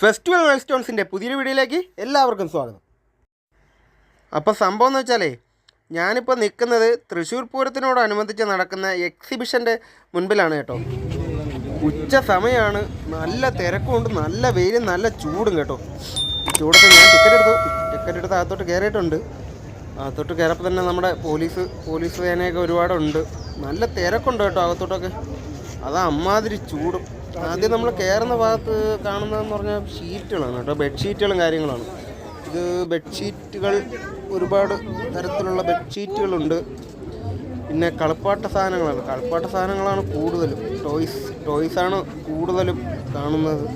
Festival mile സ്റ്റോൺസിന്റെ പുതിയൊരു വീഡിയോയിലേക്ക് എല്ലാവർക്കും സ്വാഗതം. അപ്പോൾ സംഭവം എന്ന് വെച്ചാലേ ഞാനിപ്പോൾ നിൽക്കുന്നത് തൃശ്ശൂർ പൂരത്തിനോടനുബന്ധിച്ച് നടക്കുന്ന എക്സിബിഷന്റെ മുൻപിലാണ് കേട്ടോ. ഉച്ച സമയമാണ് നല്ല തിരക്കുണ്ട് നല്ല വെയിലും നല്ല ചൂടും കേട്ടോ. ചൂടൊക്കെ ഞാൻ ടിക്കറ്റ് എടുത്തു. ടിക്കറ്റ് എടുത്ത് അകത്തോട്ട് കയറിയിട്ടുണ്ട് അകത്തോട്ട് കയറപ്പോൾ തന്നെ നമ്മുടെ പോലീസ് പോലീസ് സേനയൊക്കെ ഒരുപാടുണ്ട്. നല്ല തിരക്കുണ്ട് കേട്ടോ അകത്തോട്ടൊക്കെ. അതാ അമ്മാതിരി ചൂടും. ആദ്യം നമ്മൾ കയറുന്ന ഭാഗത്ത് കാണുന്നതെന്ന് പറഞ്ഞാൽ ഷീറ്റുകളാണ് കേട്ടോ. ബെഡ്ഷീറ്റുകളും കാര്യങ്ങളാണ് ഇത് ബെഡ്ഷീറ്റുകൾ ഒരുപാട് തരത്തിലുള്ള ബെഡ്ഷീറ്റുകളുണ്ട്. പിന്നെ കളിപ്പാട്ട സാധനങ്ങളാണ്. കളിപ്പാട്ട സാധനങ്ങളാണ് കൂടുതലും. ടോയ്സ് ടോയ്സാണ് കൂടുതലും കാണുന്നത്.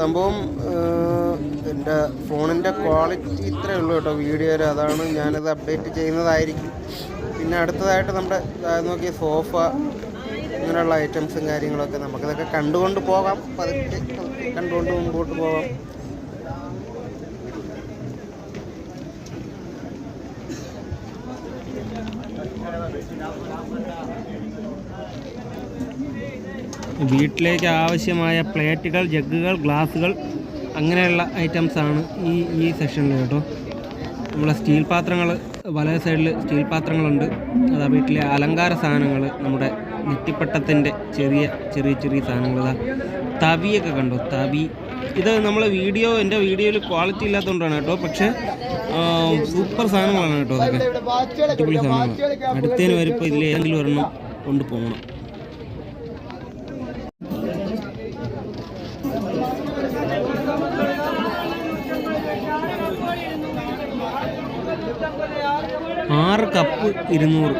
സംഭവം എന്റെ ഫോണിന്റെ ക്വാളിറ്റി ഇത്രയേ ഉള്ളൂ കേട്ടോ വീഡിയോയിൽ അതാണ് ഞാനത് അപ്ഡേറ്റ് ചെയ്യുന്നതായിരിക്കും. പിന്നെ അടുത്തതായിട്ട് നമ്മുടെ നോക്കിയ സോഫ ഇങ്ങനെയുള്ള ഐറ്റംസും കാര്യങ്ങളൊക്കെ നമുക്കിതൊക്കെ കണ്ടുകൊണ്ട് പോകാം. പതുക്കെ കണ്ടുകൊണ്ട് മുമ്പോട്ട് പോകാം. വീട്ടിലേക്ക് ആവശ്യമായ പ്ലേറ്റുകൾ ജഗ്ഗുകൾ ഗ്ലാസുകൾ അങ്ങനെയുള്ള ഐറ്റംസ് ആണ് ഈ ഈ സെഷനിൽ കേട്ടോ. നമ്മളെ സ്റ്റീൽ പാത്രങ്ങൾ വലയ സൈഡിൽ സ്റ്റീൽ പാത്രങ്ങളുണ്ട്. അതാ വീട്ടിലെ അലങ്കാര സാധനങ്ങൾ നമ്മുടെ നെറ്റിപ്പട്ടത്തിന്റെ ചെറിയ ചെറിയ ചെറിയ സാധനങ്ങൾ തവിയൊക്കെ കണ്ടോ? തവി. ഇത് നമ്മളെ വീഡിയോ എന്റെ വീഡിയോയിൽ ക്വാളിറ്റി ഇല്ലാത്തതുകൊണ്ടാണ് കേട്ടോ. പക്ഷേ സൂപ്പർ സാധനങ്ങളാണ് കേട്ടോ അതൊക്കെ. അടിപൊളി സാധനങ്ങൾ അടുത്തതിന് വരുമ്പോൾ ഇതിൽ ഏതെങ്കിലും ഒരെണ്ണം കൊണ്ടുപോകണം ആറ് കപ്പ് ഇരുന്നൂറ്.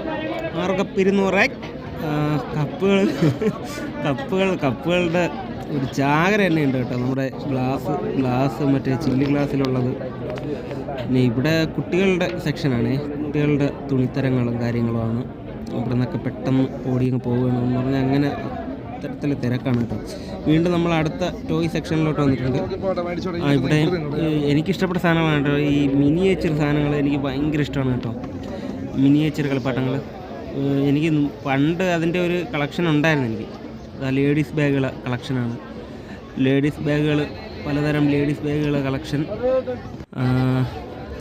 ആറ് കപ്പ് ഇരുന്നൂറ് കപ്പുകൾ കപ്പുകൾ കപ്പുകളുടെ ഒരു ചാകര തന്നെ ഉണ്ട് കേട്ടോ. നമ്മുടെ ഗ്ലാസ് ഗ്ലാസ് മറ്റേ ചില്ലി ഗ്ലാസ്സിലുള്ളത്. പിന്നെ ഇവിടെ കുട്ടികളുടെ സെക്ഷനാണ്. കുട്ടികളുടെ തുണിത്തരങ്ങളും കാര്യങ്ങളുമാണ്. ഇവിടെ നിന്നൊക്കെ പെട്ടെന്ന് ഓടി അങ്ങ് പോവുകയാണ് എന്ന് പറഞ്ഞാൽ അങ്ങനെ അത്തരത്തിൽ തിരക്കാണ് കേട്ടോ. വീണ്ടും നമ്മൾ അടുത്ത ടോയ് സെക്ഷനിലോട്ട് വന്നിട്ടുണ്ട്. ആ ഇവിടെ എനിക്കിഷ്ടപ്പെട്ട സാധനങ്ങളാണ് കേട്ടോ. ഈ മിനിയേച്ചർ സാധനങ്ങൾ എനിക്ക് ഭയങ്കര ഇഷ്ടമാണ് കേട്ടോ. മിനിയേച്ചർ കളിപ്പാട്ടങ്ങൾ എനിക്ക് പണ്ട് അതിന്റെ ഒരു കളക്ഷൻ ഉണ്ടായിരുന്നു എനിക്ക്. ലേഡീസ് ബാഗുകൾ കളക്ഷനാണ് ലേഡീസ് ബാഗുകൾ പലതരം ലേഡീസ് ബാഗുകൾ കളക്ഷൻ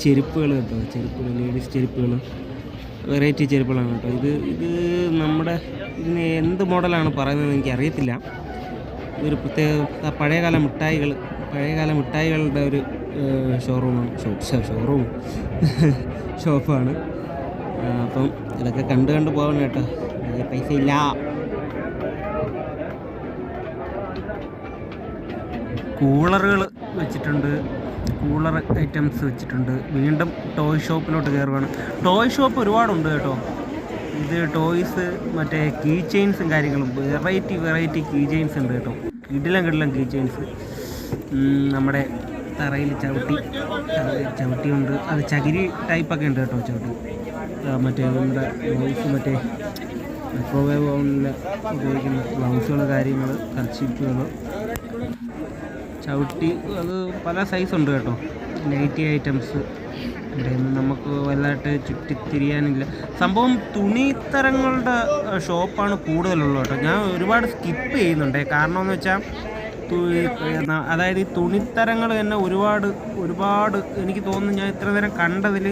ചെരുപ്പുകൾ കേട്ടോ. ചെരുപ്പുകൾ ലേഡീസ് ചെരുപ്പുകൾ വെറൈറ്റി ചെരുപ്പുകളാണ് കേട്ടോ. ഇത് ഇത് നമ്മുടെ ഇതിന് എന്ത് മോഡലാണ് പറയുന്നത് എനിക്ക് അറിയത്തില്ല ഇതൊരു പ്രത്യേക പഴയകാല മിഠായികൾ പഴയകാല മിഠായികളുടെ ഒരു ഷോറൂമാണ് ഷോപ്പ് ഷോറൂം ഷോപ്പാണ് അപ്പം ഇതൊക്കെ കണ്ട് കണ്ട് പോകണം കേട്ടോ. പൈസ ഇല്ല. കൂളറുകൾ വെച്ചിട്ടുണ്ട്. കൂളർ ഐറ്റംസ് വെച്ചിട്ടുണ്ട്. വീണ്ടും ടോയ് ഷോപ്പിലോട്ട് കയറുകയാണ് ടോയ് ഷോപ്പ് ഒരുപാടുണ്ട് കേട്ടോ. ഇത് ടോയ്സ് മറ്റേ കീ ചെയിൻസും കാര്യങ്ങളും. വെറൈറ്റി വെറൈറ്റി കീ ചെയിൻസ് ഉണ്ട് കേട്ടോ. കിടിലം കിടിലം കീ ചെയിൻസ് നമ്മുടെ തറയിൽ ചവിട്ടി ചവിട്ടിയുണ്ട്. അത് ചകിരി ടൈപ്പൊക്കെ ഉണ്ട് കേട്ടോ ചവിട്ടി. മറ്റേ നമ്മുടെ ഗ്ലൗസ് മറ്റേ മൈക്രോവേവ് ഓവനിൽ ഉപയോഗിക്കുന്ന ഗ്ലൗസുകൾ കാര്യങ്ങൾ കർച്ചിപ്പുകൾ ചവിട്ടി അത് പല സൈസ് ഉണ്ട് കേട്ടോ. നൈറ്റി ഐറ്റംസ് ഇവിടെയൊന്നും നമുക്ക് വലുതായിട്ട് ചുറ്റിത്തിരിയാനില്ല സംഭവം തുണിത്തരങ്ങളുടെ ഷോപ്പാണ് കൂടുതലുള്ളത് കേട്ടോ. ഞാൻ ഒരുപാട് സ്കിപ്പ് ചെയ്യുന്നുണ്ട്. കാരണം എന്ന് വെച്ചാൽ അതായത് ഈ തുണിത്തരങ്ങൾ തന്നെ ഒരുപാട് ഒരുപാട് എനിക്ക് തോന്നുന്നു ഞാൻ ഇത്ര നേരം കണ്ടതിൽ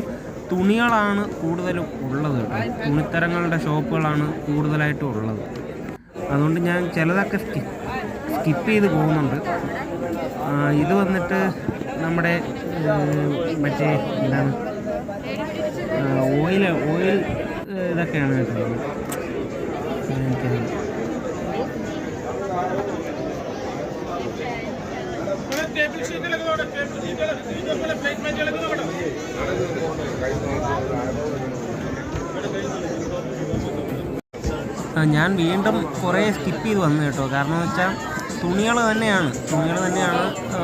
തുണികളാണ് കൂടുതലും ഉള്ളത് കേട്ടോ. തുണിത്തരങ്ങളുടെ ഷോപ്പുകളാണ് കൂടുതലായിട്ടും ഉള്ളത്. അതുകൊണ്ട് ഞാൻ ചിലതൊക്കെ സ്കിപ്പ് ചെയ്ത് പോകുന്നുണ്ട്. ഇത് വന്നിട്ട് നമ്മുടെ മറ്റേ എന്താണ്? ഓയിൽ ഓയിൽ ഇതൊക്കെയാണ് കേട്ടോ. ആ, ഞാൻ വീണ്ടും കുറേ സ്കിപ്പ് ചെയ്ത് വന്നു കേട്ടോ. കാരണം വെച്ചാൽ തുണികൾ തന്നെയാണ്. തുണികൾ തന്നെയാണ്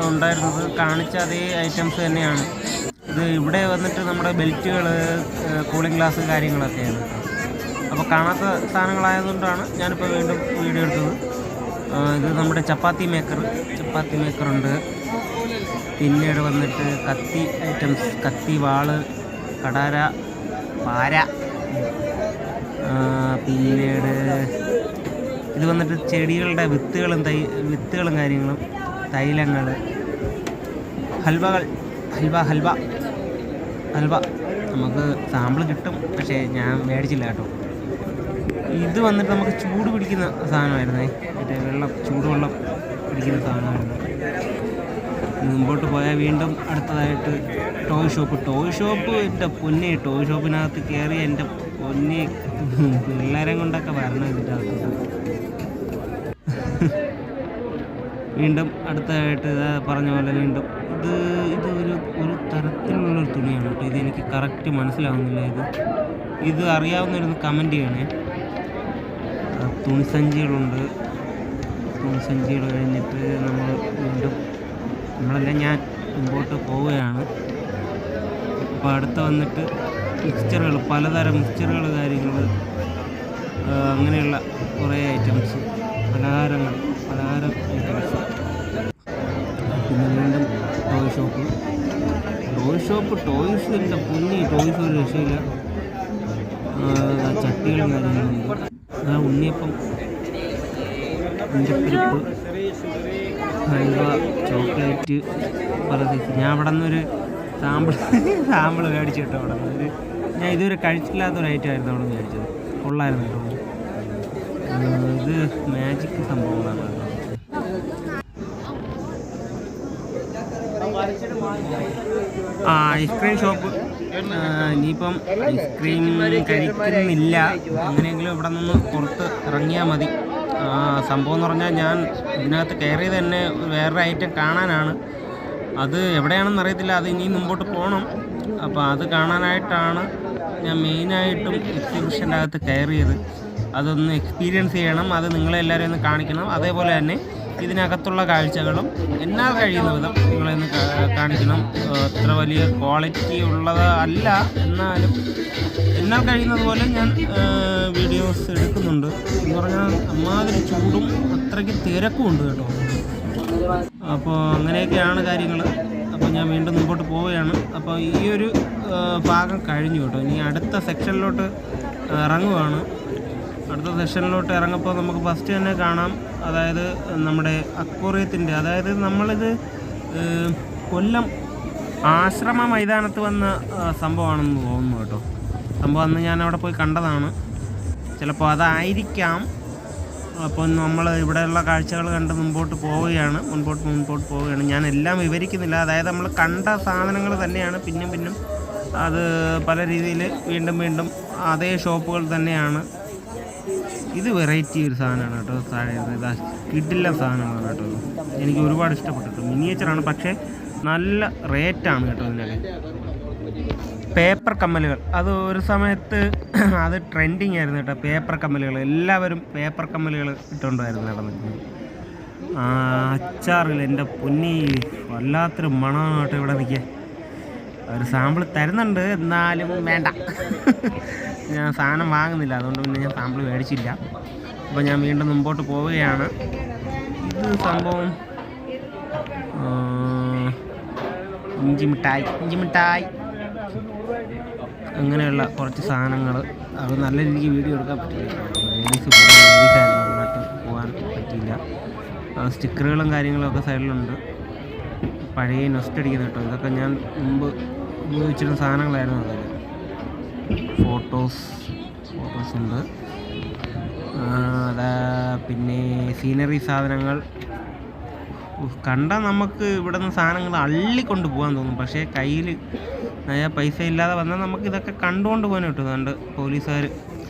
ഉണ്ടായിരുന്നത്. കാണിച്ച അതേ ഐറ്റംസ് തന്നെയാണ്. ഇത് ഇവിടെ വന്നിട്ട് നമ്മുടെ ബെൽറ്റുകൾ കൂളിംഗ് ഗ്ലാസ് കാര്യങ്ങളൊക്കെയാണ്. അപ്പോൾ കാണാത്ത സാധനങ്ങളായതുകൊണ്ടാണ് ഞാനിപ്പോൾ വീണ്ടും വീഡിയോ എടുത്തത്. ഇത് നമ്മുടെ ചപ്പാത്തി മേക്കർ ചപ്പാത്തി മേക്കറുണ്ട് പിന്നീട് വന്നിട്ട് കത്തി ഐറ്റംസ് കത്തി വാൾ കടാര പാര. പിന്നീട് ഇത് വന്നിട്ട് ചെടികളുടെ വിത്തുകളും തൈ വിത്തുകളും കാര്യങ്ങളും തൈലങ്ങൾ ഹൽവകൾ ഹൽവ ഹൽവ ഹൽവ. നമുക്ക് സാമ്പിൾ കിട്ടും പക്ഷേ ഞാൻ മേടിച്ചില്ല കേട്ടോ. ഇത് വന്നിട്ട് നമുക്ക് ചൂട് പിടിക്കുന്ന സാധനമായിരുന്നേ. മറ്റേ വെള്ളം ചൂടുവെള്ളം പിടിക്കുന്ന സാധനമായിരുന്നു. മുമ്പോട്ട് പോയാൽ വീണ്ടും അടുത്തതായിട്ട് ടോയ് ഷോപ്പ്. ടോയ് ഷോപ്പ് എന്റെ പൊന്നെ ടോയ് ഷോപ്പിനകത്ത് കയറി എന്റെ പൊന്നെ പിള്ളേരെ കൊണ്ടൊക്കെ വരണം ഇതിന്റെ അകത്ത്. വീണ്ടും അടുത്തതായിട്ട് ഇതാ പറഞ്ഞ പോലെ വീണ്ടും ഇത് ഇത് ഒരു ഒരു തരത്തിലുള്ളൊരു തുണിയാണ് കേട്ടോ. ഇത് എനിക്ക് കറക്റ്റ് മനസ്സിലാവുന്നില്ല ഇത്. ഇത് അറിയാവുന്നവരൊന്ന് കമന്റ് ചെയ്യണേ. തുണിസഞ്ചികളുണ്ട്. തുണിസഞ്ചികൾ കഴിഞ്ഞിട്ട് നമ്മൾ വീണ്ടും നമ്മളല്ല ഞാൻ മുമ്പോട്ട് പോവുകയാണ്. അപ്പോൾ അടുത്ത് വന്നിട്ട് മിക്സ്ചറുകൾ പലതരം മിക്സ്ചറുകൾ കാര്യങ്ങൾ അങ്ങനെയുള്ള കുറേ ഐറ്റംസ് പലഹാരങ്ങൾ പലഹാര ഐറ്റംസ് പിന്നെ വീണ്ടും toy shop toy shop toys എന്റെ പൊന്നി ടോയ്സ് ഒരു രക്ഷയില്ല. ഇഞ്ചപ്പരിപ്പ് ഹൽവ ചോക്ലേറ്റ് പല സൈസ് ഞാൻ അവിടെ നിന്നൊരു സാമ്പിൾ സാമ്പിൾ മേടിച്ചു കേട്ടോ അവിടെ നിന്ന് ഞാൻ ഇതുവരെ കഴിച്ചില്ലാത്ത ഒരു ഐറ്റം ആയിരുന്നു അവിടെ നിന്ന് മേടിച്ചത്. കൊള്ളായിരുന്നു കേട്ടോ. ഇത് മാജിക് സംഭവങ്ങളാണ് ആ ഐസ്ക്രീം ഷോപ്പ് ഇനിയിപ്പം ഐസ്ക്രീം കഴിക്കുന്നില്ല. അങ്ങനെയെങ്കിലും ഇവിടെ നിന്ന് പുറത്ത് ഇറങ്ങിയാൽ മതി. സംഭവം എന്ന് പറഞ്ഞാൽ ഞാൻ ഇതിനകത്ത് കയറി തന്നെ വേറൊരു ഐറ്റം കാണാനാണ്. അത് എവിടെയാണെന്ന് അറിയത്തില്ല. അത് ഇനി മുമ്പോട്ട് പോകണം അപ്പോൾ അത് കാണാനായിട്ടാണ് ഞാൻ മെയിനായിട്ടും എക്സിബിഷന്റെ അകത്ത് കയറിയത്. അതൊന്ന് എക്സ്പീരിയൻസ് ചെയ്യണം. അത് നിങ്ങളെല്ലാവരും ഒന്ന് കാണിക്കണം. അതേപോലെ തന്നെ ഇതിനകത്തുള്ള കാഴ്ചകളും എന്നാൽ കഴിയുന്ന വിധം നിങ്ങളെന്ന് കാണിക്കണം. അത്ര വലിയ ക്വാളിറ്റി ഉള്ളത് അല്ല. എന്നാലും എന്നാൽ കഴിയുന്നത് പോലെ ഞാൻ വീഡിയോസ് എടുക്കുന്നുണ്ട്. എന്ന് പറഞ്ഞാൽ അമ്മാതിരി ചൂടും അത്രയ്ക്ക് തിരക്കും ഉണ്ട് കേട്ടോ. അപ്പോൾ അങ്ങനെയൊക്കെയാണ് കാര്യങ്ങൾ. അപ്പോൾ ഞാൻ വീണ്ടും മുമ്പോട്ട് പോവുകയാണ്. അപ്പോൾ ഈ ഒരു ഭാഗം കഴിഞ്ഞു കേട്ടോ. ഇനി അടുത്ത സെക്ഷനിലോട്ട് ഇറങ്ങുവാണ്. അടുത്ത സെഷനിലോട്ട് ഇറങ്ങുമ്പോൾ നമുക്ക് ഫസ്റ്റ് തന്നെ കാണാം. അതായത് നമ്മുടെ അക്വറിയത്തിന്റെ അതായത് നമ്മളിത് കൊല്ലം ആശ്രമ മൈതാനത്ത് വന്ന സംഭവമാണെന്ന് തോന്നുന്നു കേട്ടോ. സംഭവം അന്ന് ഞാൻ അവിടെ പോയി കണ്ടതാണ്. ചിലപ്പോൾ അതായിരിക്കാം. അപ്പോൾ നമ്മൾ ഇവിടെയുള്ള കാഴ്ചകൾ കണ്ട് മുമ്പോട്ട് പോവുകയാണ്. മുൻപോട്ട് മുൻപോട്ട് പോവുകയാണ്. ഞാൻ എല്ലാം വിവരിക്കുന്നില്ല. അതായത് നമ്മൾ കണ്ട സാധനങ്ങൾ തന്നെയാണ്. പിന്നും പിന്നും അത് പല രീതിയിൽ വീണ്ടും വീണ്ടും അതേ ഷോപ്പുകൾ തന്നെയാണ്. ഇത് വെറൈറ്റി ഒരു സാധനമാണ് കേട്ടോ. ഇതാ കിഡില്ല സാധനമാണ് കേട്ടോ. എനിക്ക് ഒരുപാട് ഇഷ്ടപ്പെട്ടു മിനിയേച്ചറാണ് പക്ഷേ നല്ല റേറ്റാണ് കേട്ടോ ഇതിനൊക്കെ പേപ്പർ കമ്മലുകൾ. അത് ഒരു സമയത്ത് അത് ട്രെൻഡിങ് ആയിരുന്നു കേട്ടോ. പേപ്പർ കമ്മലുകൾ. എല്ലാവരും പേപ്പർ കമ്മലുകൾ ഇട്ടുകൊണ്ടായിരുന്നു നടന്നിരുന്നത് ആ അച്ചാറിൽ എന്റെ പൊന്നി വല്ലാത്തൊരു മണമാണ് കേട്ടോ ഇവിടെ നിൽക്കാൻ ഒരു സാമ്പിൾ തരുന്നുണ്ട് എന്നാലും വേണ്ട. ഞാൻ സാധനം വാങ്ങുന്നില്ല അതുകൊണ്ട് പിന്നെ ഞാൻ സാമ്പിൾ മേടിച്ചില്ല. അപ്പോൾ ഞാൻ വീണ്ടും മുമ്പോട്ട് പോവുകയാണ്. ഇത് സംഭവം ഇഞ്ചി മിഠായി ഇഞ്ചി മിഠായി. അങ്ങനെയുള്ള കുറച്ച് സാധനങ്ങൾ അത് നല്ല രീതിക്ക് വീഡിയോ എടുക്കാൻ പറ്റില്ല. ലേഡീസ് ലേഡീസായിരുന്നു അങ്ങോട്ട് പോകാൻ പറ്റിയില്ല. സ്റ്റിക്കറുകളും കാര്യങ്ങളൊക്കെ സൈഡിലുണ്ട് പഴയ നൊസ്റ്റടിക്കുന്ന കേട്ടോ. ഇതൊക്കെ ഞാൻ മുമ്പ് ഉപയോഗിച്ചിരുന്ന സാധനങ്ങളായിരുന്നു അതൊക്കെ ഫോട്ടോസ് ഫോട്ടോസ് ഉണ്ട്. അതാ പിന്നെ സീനറി സാധനങ്ങൾ. കണ്ടാൽ നമുക്ക് ഇവിടെ നിന്ന് സാധനങ്ങൾ അള്ളിക്കൊണ്ട് പോകാൻ തോന്നും. പക്ഷേ കയ്യിൽ നയ പൈസ ഇല്ലാതെ വന്നാൽ നമുക്ക് ഇതൊക്കെ കണ്ടുകൊണ്ട് പോകാൻ കിട്ടും അതുകൊണ്ട് പോലീസുകാർ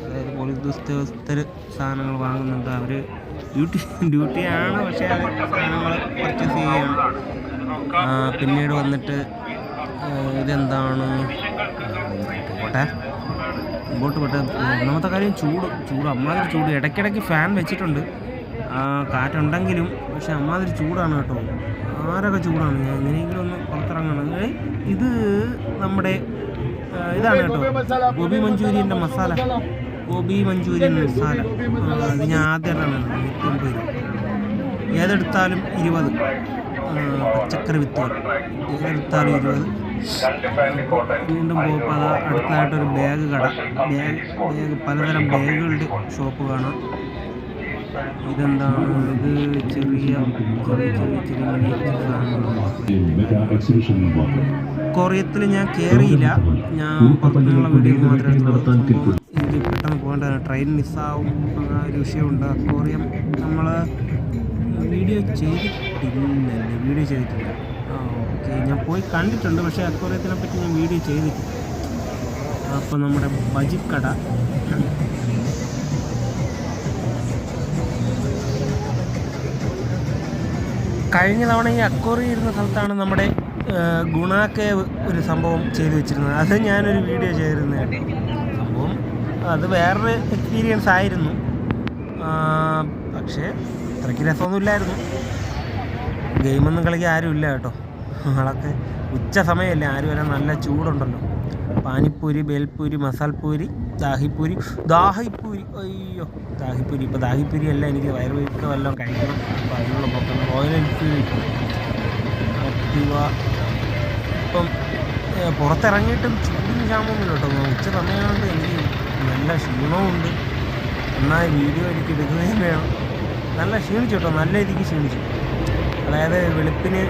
അതായത് പോലീസ് ഉദ്യോഗസ്ഥർ സാധനങ്ങൾ വാങ്ങുന്നുണ്ട്. അവർ ഡ്യൂട്ടി ഡ്യൂട്ടിയാണ് പക്ഷേ സാധനങ്ങൾ പർച്ചേസ് ചെയ്യുകയാണ്. പിന്നീട് വന്നിട്ട് ഇതെന്താണ്? പോട്ടെ. മുമ്പോട്ട് പോട്ടെ. ഒന്നാമത്തെ കാര്യം ചൂട്. ചൂട് അമ്മാതിരി ചൂട്. ഇടയ്ക്കിടയ്ക്ക് ഫാൻ വെച്ചിട്ടുണ്ട്. കാറ്റുണ്ടെങ്കിലും പക്ഷെ അമ്മാതിരി ചൂടാണ് കേട്ടോ. ആരൊക്കെ ചൂടാണ്? ഞാൻ എങ്ങനെയെങ്കിലും ഒന്ന് പുറത്തിറങ്ങണം. ഇത് നമ്മുടെ ഇതാണ് കേട്ടോ. ഗോബി മഞ്ചൂരിയന്റെ മസാല. ഗോബി മഞ്ചൂരിയൻ മസാല. ഇത് ഞാൻ ആദ്യമായിട്ടാണ് നൂറ്റമ്പത് രൂപ ഏതെടുത്താലും ഇരുപത്. പച്ചക്കറി വിത്തുകൾ. ഏതെടുത്താലും ഇരുപത്. വീണ്ടും പോകുമ്പോൾ അത് അടുത്തതായിട്ടൊരു ബാഗ് കട. ബാഗ് ബാഗ് പലതരം ബാഗുകളുടെ ഷോപ്പ് കാണാം. ഇതെന്താണ്? ഇത് ചെറിയ കൊറിയത്തിൽ ഞാൻ കയറിയില്ല ഞാൻ പുറത്തുനിന്നുള്ള വീഡിയോ മാത്രമേ എനിക്ക് പെട്ടെന്ന് പോകേണ്ടതാണ്. ട്രെയിൻ മിസ്സാവും. ഒരു വിഷയമുണ്ട്. കൊറിയം. നമ്മൾ വീഡിയോ ചെയ്തിട്ടില്ലല്ലേ വീഡിയോ ചെയ്തിട്ടില്ല. ആ ഓക്കെ ഞാൻ പോയി കണ്ടിട്ടുണ്ട് പക്ഷേ അക്വോറിയത്തിനെ പറ്റി ഞാൻ വീഡിയോ ചെയ്തിട്ടില്ല. അപ്പോൾ നമ്മുടെ ബജിക്കട കഴിഞ്ഞ തവണ ഈ അക്വറി ഇരുന്ന സ്ഥലത്താണ് നമ്മുടെ ഗുണാക്കെ ഒരു സംഭവം ചെയ്തു വെച്ചിരുന്നത്. അത് ഞാനൊരു വീഡിയോ ചെയ്തിരുന്നു. സംഭവം അത് വേറൊരു എക്സ്പീരിയൻസ് ആയിരുന്നു. പക്ഷേ അത്രയ്ക്ക് രസമൊന്നുമില്ലായിരുന്നു ഗെയിമൊന്നും കളിക്കാൻ ആരുമില്ല കേട്ടോ. ആളൊക്കെ ഉച്ച സമയമല്ലേ ആരും വരാൻ നല്ല ചൂടുണ്ടല്ലോ. പാനിപ്പൂരി ബേൽപൂരി മസാൽപ്പൂരി ദാഹിപ്പൂരി ദാഹിപ്പൂരി അയ്യോ ദാഹിപ്പൂരി. ഇപ്പോൾ ദാഹിപ്പൂരി അല്ല എനിക്ക് വയറുവയ്ക്ക് വല്ലതും കഴിക്കണം. അപ്പോൾ അതിനുള്ള പോക്കണം റോയൽ എൻഫീൽഡ് ഇപ്പം പുറത്തിറങ്ങിയിട്ടും ചൂടിന് ക്ഷാമമൊന്നുമില്ല കേട്ടോ. ഉച്ച സമയമായതുകൊണ്ട് എനിക്ക് നല്ല ക്ഷീണവും ഉണ്ട് നന്നായി വീഡിയോ എനിക്ക് എടുക്കുകയും വേണം. നല്ല ക്ഷീണിച്ചു കേട്ടോ നല്ല രീതിക്ക് ക്ഷീണിച്ചു. അതായത് വെളുപ്പിന്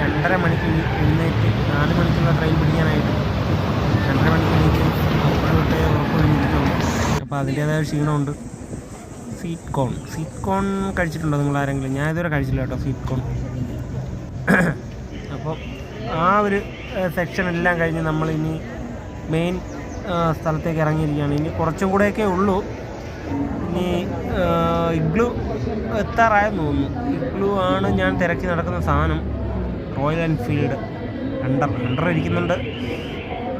രണ്ടര മണിക്ക് എഴുന്നേറ്റ് നാല് മണിക്കുള്ള ട്രെയിൻ പിടിക്കാനായിട്ട് രണ്ടര മണിക്ക് തൊട്ട് തൊട്ടേ ഉറപ്പ് കഴിഞ്ഞിരിക്കുന്നു അപ്പോൾ അതിന്റേതായ ക്ഷീണമുണ്ട്. സ്വീറ്റ് കോൺ സ്വീറ്റ് കോൺ കഴിച്ചിട്ടുണ്ടോ നിങ്ങൾ ആരെങ്കിലും? ഞാൻ ഇതുവരെ കഴിച്ചില്ല കേട്ടോ സ്വീറ്റ് കോൺ അപ്പോൾ ആ ഒരു സെക്ഷൻ എല്ലാം കഴിഞ്ഞ് നമ്മളിനി മെയിൻ സ്ഥലത്തേക്ക് ഇറങ്ങിയിരിക്കുകയാണ്. ഇനി കുറച്ചും കൂടെയൊക്കെ ഉള്ളൂ. ഇനി ഇഗ്ലു എത്താറായെന്ന് തോന്നുന്നു. ഇഗ്ലു ആണ് ഞാൻ തിരക്കി നടക്കുന്ന സാധനം റോയൽ എൻഫീൽഡ് ഹണ്ടർ ഹണ്ടർ ഇരിക്കുന്നുണ്ട്.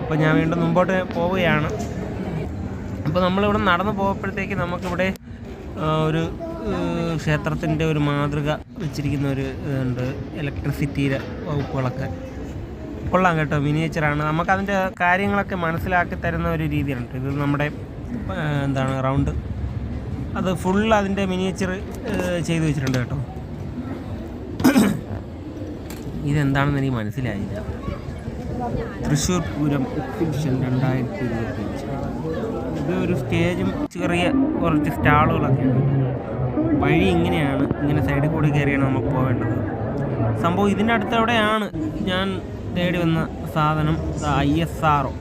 അപ്പോൾ ഞാൻ വീണ്ടും മുമ്പോട്ട് പോവുകയാണ്. അപ്പോൾ നമ്മളിവിടെ നടന്നു പോകുമ്പോഴത്തേക്ക് നമുക്കിവിടെ ഒരു ക്ഷേത്രത്തിന്റെ ഒരു മാതൃക വെച്ചിരിക്കുന്ന ഒരു ഇതുണ്ട് ഇലക്ട്രിസിറ്റിയിലെ വകുപ്പുകളൊക്കെ. കൊള്ളാം കേട്ടോ മിനിയേച്ചറാണ് നമുക്കതിന്റെ കാര്യങ്ങളൊക്കെ മനസ്സിലാക്കി തരുന്ന ഒരു രീതിയുണ്ട് ഇത് നമ്മുടെ എന്താണ് റൗണ്ട് അത് ഫുൾ അതിന്റെ മിനിയേച്ചർ ചെയ്ത് വെച്ചിട്ടുണ്ട് കേട്ടോ. ഇതെന്താണെന്ന് എനിക്ക് മനസ്സിലായില്ല. തൃശ്ശൂർ പൂരം എക്സിബിഷൻ രണ്ടായിരത്തി ഇരുപത്തഞ്ച് ഇത് ഒരു സ്റ്റേജും ചെറിയ കുറച്ച് സ്റ്റാളുകളൊക്കെ ഉണ്ട് വഴി ഇങ്ങനെയാണ്. ഇങ്ങനെ സൈഡിൽ കൂടി കയറിയാണ് നമുക്ക് പോകേണ്ടത് സംഭവം ഇതിനടുത്ത് എവിടെയാണ് ഞാൻ തേടി വന്ന സാധനം. I S R O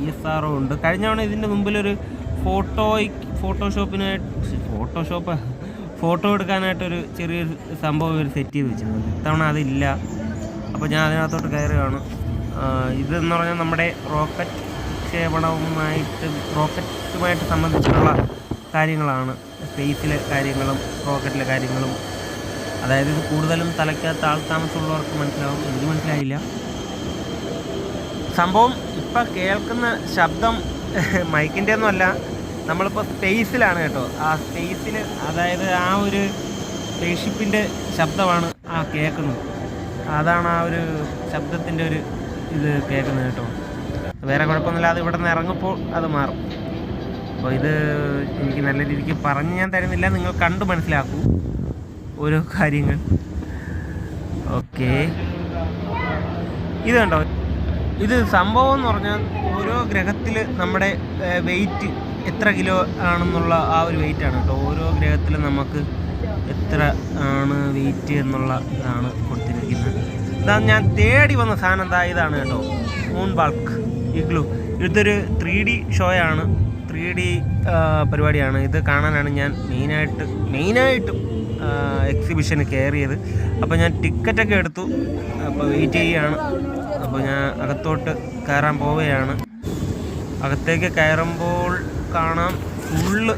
I S R O ഉണ്ട്. കഴിഞ്ഞ ഇതിന്റെ മുമ്പിലൊരു ഫോട്ടോ ഫോട്ടോഷോപ്പിനായിട്ട് ഫോട്ടോഷോപ്പ് ഫോട്ടോ എടുക്കാനായിട്ടൊരു ചെറിയൊരു സംഭവം ഇവർ സെറ്റ് ചെയ്ത് വെച്ചിട്ടുണ്ട്. ഇത്തവണ അതില്ല. അപ്പോൾ ഞാൻ അതിനകത്തോട്ട് കയറുകയാണ് ഇതെന്ന് പറഞ്ഞാൽ നമ്മുടെ റോക്കറ്റ് വിക്ഷേപണവുമായിട്ട് റോക്കറ്റുമായിട്ട് സംബന്ധിച്ചിട്ടുള്ള കാര്യങ്ങളാണ്. സ്പേസിലെ കാര്യങ്ങളും റോക്കറ്റിലെ കാര്യങ്ങളും. അതായത് ഇത് കൂടുതലും തലയ്ക്കകത്ത് ആൾ താമസമുള്ളവർക്ക് മനസ്സിലാവും. എനിക്ക് മനസ്സിലായില്ല. സംഭവം ഇപ്പം കേൾക്കുന്ന ശബ്ദം മൈക്കിന്റെ ഒന്നും അല്ല നമ്മളിപ്പോൾ സ്പേസിലാണ് കേട്ടോ. ആ സ്പേസിൽ അതായത് ആ ഒരു സ്പേസ്ഷിപ്പിന്റെ ശബ്ദമാണ് ആ കേൾക്കുന്നത്. അതാണ് ആ ഒരു ശബ്ദത്തിന്റെ ഒരു ഇത് കേൾക്കുന്നത് കേട്ടോ. വേറെ കുഴപ്പമൊന്നുമില്ലാതെ ഇവിടെ നിന്ന് ഇറങ്ങുമ്പോൾ അത് മാറും. അപ്പോൾ ഇത് എനിക്ക് നല്ല രീതിക്ക് പറഞ്ഞ് ഞാൻ തരുന്നില്ല നിങ്ങൾ കണ്ടു മനസ്സിലാക്കൂ ഓരോ കാര്യങ്ങൾ. ഓക്കെ. ഇത് കണ്ടോ? ഇത് സംഭവം എന്ന് പറഞ്ഞാൽ ഓരോ ഗ്രഹത്തിൽ നമ്മുടെ വെയിറ്റ് എത്ര കിലോ ആണെന്നുള്ള ആ ഒരു വെയിറ്റാണ് കേട്ടോ. ഓരോ ഗ്രഹത്തിലും നമുക്ക് എത്ര ആണ് വെയിറ്റ് എന്നുള്ള ഇതാണ് കൊടുത്തിരിക്കുന്നത്. ഇതാ ഞാൻ തേടി വന്ന സാധനം എന്താ ഇതാണ് കേട്ടോ. മൂൺ ബാൾക്ക് ഇഗ്ലു ഇതൊരു ത്രീ ഡി ഷോയാണ് ത്രീ ഡി പരിപാടിയാണ്. ഇത് കാണാനാണ് ഞാൻ മെയിനായിട്ട് മെയിനായിട്ടും എക്സിബിഷന് കയറിയത്. അപ്പോൾ ഞാൻ ടിക്കറ്റൊക്കെ എടുത്തു. അപ്പോൾ വെയിറ്റ് ചെയ്യുകയാണ് അപ്പോൾ ഞാൻ അകത്തോട്ട് കയറാൻ പോവുകയാണ്. അകത്തേക്ക് കയറുമ്പോൾ കാണാം. ഫുള്ള്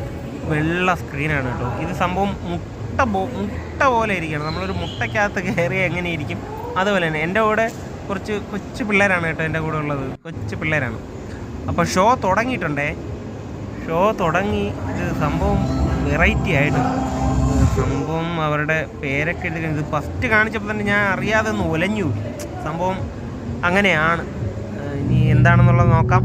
വെള്ള സ്ക്രീനാണ് കേട്ടോ. ഇത് സംഭവം മുട്ട പോ മുട്ട പോലെ ഇരിക്കണം. നമ്മളൊരു മുട്ടയ്ക്കകത്ത് കയറിയാൽ എങ്ങനെ ഇരിക്കും? അതുപോലെ തന്നെ എന്റെ കൂടെ കുറച്ച് കൊച്ചു പിള്ളേരാണ് കേട്ടോ എന്റെ കൂടെ ഉള്ളത്. കൊച്ചു പിള്ളേരാണ്. അപ്പോൾ ഷോ തുടങ്ങിയിട്ടുണ്ടേ? ഷോ തുടങ്ങി. ഇത് സംഭവം വെറൈറ്റി ആയിട്ട്. സംഭവം അവരുടെ പേരൊക്കെ എഴുതി ഇത് ഫസ്റ്റ് കാണിച്ചപ്പോൾ തന്നെ ഞാൻ അറിയാതെ ഒന്ന് ഒലഞ്ഞു സംഭവം അങ്ങനെയാണ്. ഇനി എന്താണെന്നുള്ളത് നോക്കാം.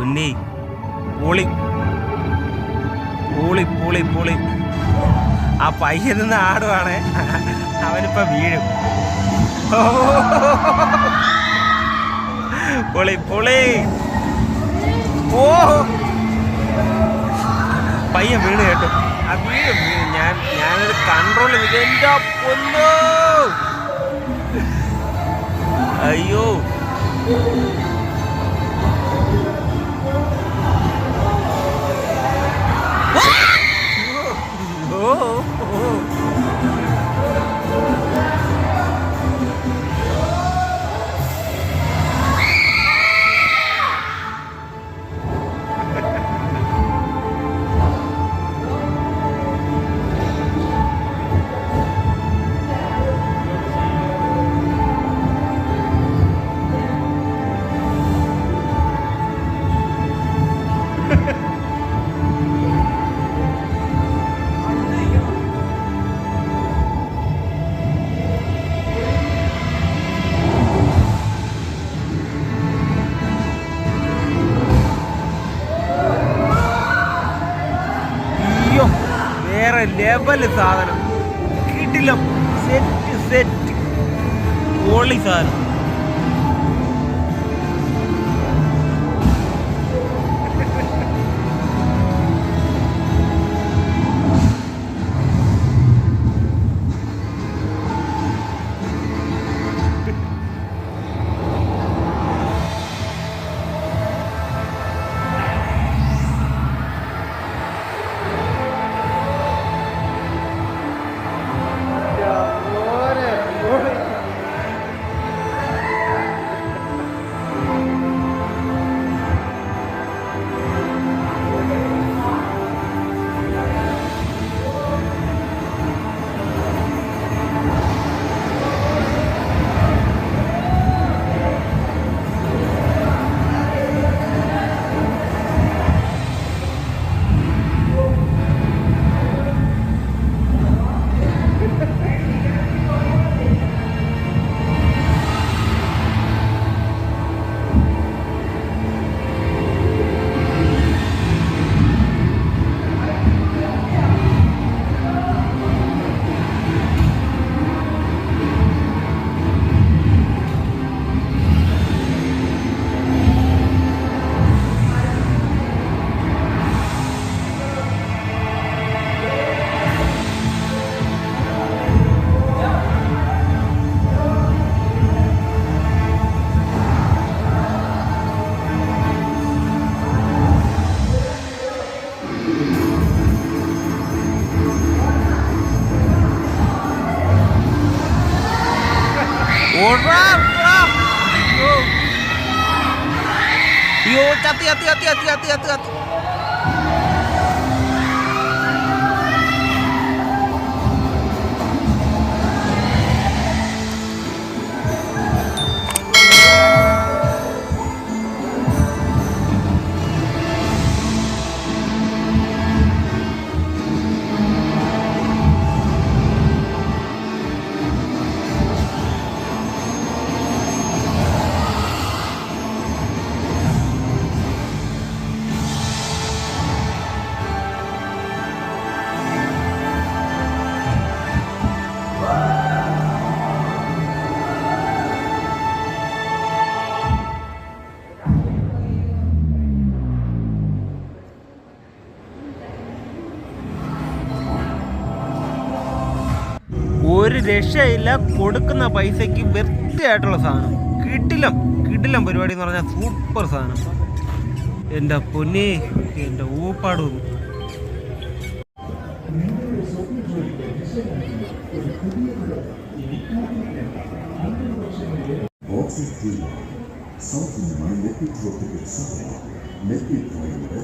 ഉന്നേ പൊളി. പൊളി പൊളി പൊളി. ആ പയ്യൻ നിന്ന് ആടുവാണ്. അവനിപ്പോ വീഴും. പൊളി പൊളി. ഓ. പയ്യൻ വീണ് കേട്ടോ. ആ വീഴും വീഴും ഞാൻ ഞാനത് കൺട്രോൾ ചെയ്ത്. എന്റെ അയ്യോ. ഓ ലെവൽ സാധനം. കിടിലം. സെറ്റ് സെറ്റ് പൊളി സാധനം. ഓടാ ഓടാ. അയ്യോ. അയ്യോ ചത്തി ചത്തി ചത്തി ചത്തി ചത്തി ചത്തി രക്ഷയില്ല. കൊടുക്കുന്ന പൈസക്ക് വൃത്തിയായിട്ടുള്ള സാധനം. കിടിലം കിടിലം പരിപാടി എന്ന് പറഞ്ഞാൽ സൂപ്പർ സാധനം. എന്റെ പൊന്നെ എന്റെ ഊപ്പാടും തീരുവ south Indian liquid tropical supply liquid കോയിലൂടെ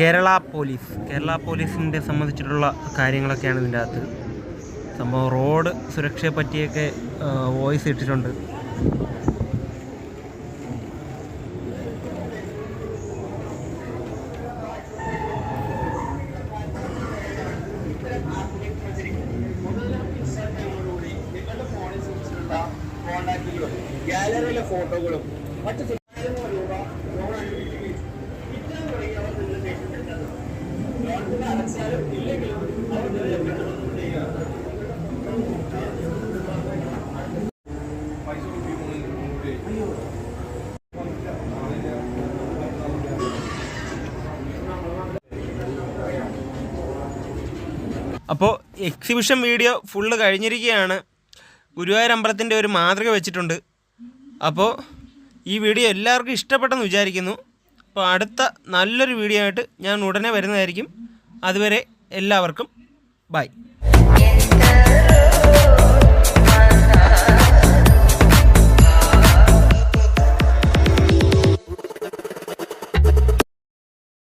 Kerala police. Kerala പോലീസിന്റെ സംബന്ധിച്ചിട്ടുള്ള കാര്യങ്ങളൊക്കെയാണ് ഇതിന്റെ അകത്ത്. സംഭവം റോഡ് സുരക്ഷയെ പറ്റിയൊക്കെ വോയിസ് ഇട്ടിട്ടുണ്ട്. അപ്പോൾ എക്സിബിഷൻ വീഡിയോ ഫുള്ള് കഴിഞ്ഞിരിക്കുകയാണ്. ഗുരുവായൂർ അമ്പലത്തിന്റെ ഒരു മാതൃക വെച്ചിട്ടുണ്ട്. അപ്പോൾ ഈ വീഡിയോ എല്ലാവർക്കും ഇഷ്ടപ്പെട്ടെന്ന് വിചാരിക്കുന്നു. അപ്പോൾ അടുത്ത നല്ലൊരു വീഡിയോ ആയിട്ട് ഞാൻ ഉടനെ വരുന്നതായിരിക്കും. അതുവരെ എല്ലാവർക്കും ബൈ